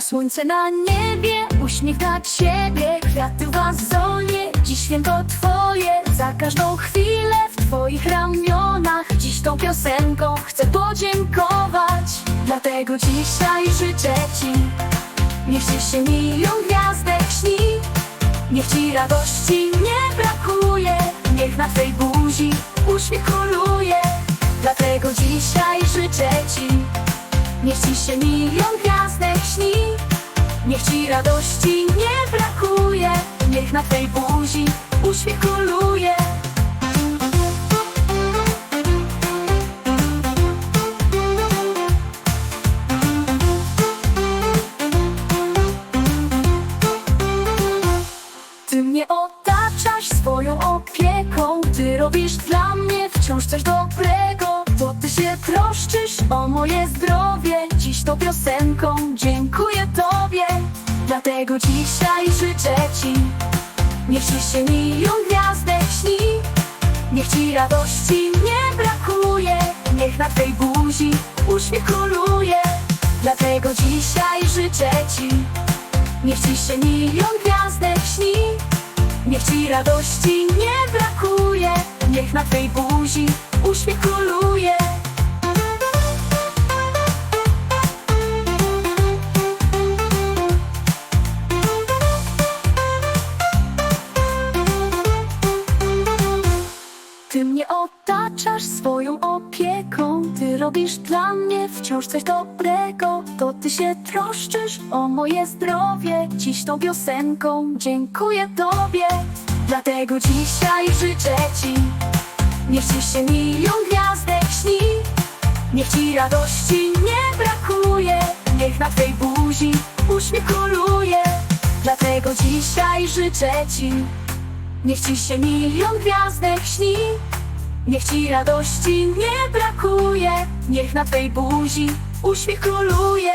Słońce na niebie, uśmiech na ciebie Kwiaty w wazonie, dziś święto twoje. Za każdą chwilę w twoich ramionach. Dziś tą piosenką chcę podziękować. Dlatego dzisiaj życzę ci Niech ci się milion gwiazdek śni. Niech ci radości nie brakuje Niech na twej buzi uśmiech króluje. Dlatego dzisiaj życzę ci Niech ci się milion gwiazdek śni. Niech ci radości nie brakuje Niech na twej buzi uśmiech króluje Ty mnie otaczasz swoją opieką Ty robisz dla mnie wciąż coś dobrego Bo ty się troszczysz o moje zdrowie Dziś tą piosenką. Dziękuję tobie Dlatego dzisiaj życzę ci. Niech ci się milion gwiazdek śni. Niech ci radości nie brakuje. Niech na twej buzi uśmiech króluje. Dlatego dzisiaj życzę ci. Niech ci się milion gwiazdek śni. Niech ci radości nie brakuje. Niech na twej buzi otaczasz swoją opieką. Ty robisz dla mnie wciąż coś dobrego. To ty się troszczysz o moje zdrowie. Dziś tą piosenką dziękuję tobie. Dlatego dzisiaj życzę ci Niech ci się milion gwiazdek śni Niech ci radości nie brakuje Niech na twej buzi uśmiech króluje Dlatego dzisiaj życzę ci Niech ci się milion gwiazdek śni Niech ci radości nie brakuje Niech na twej buzi uśmiech króluje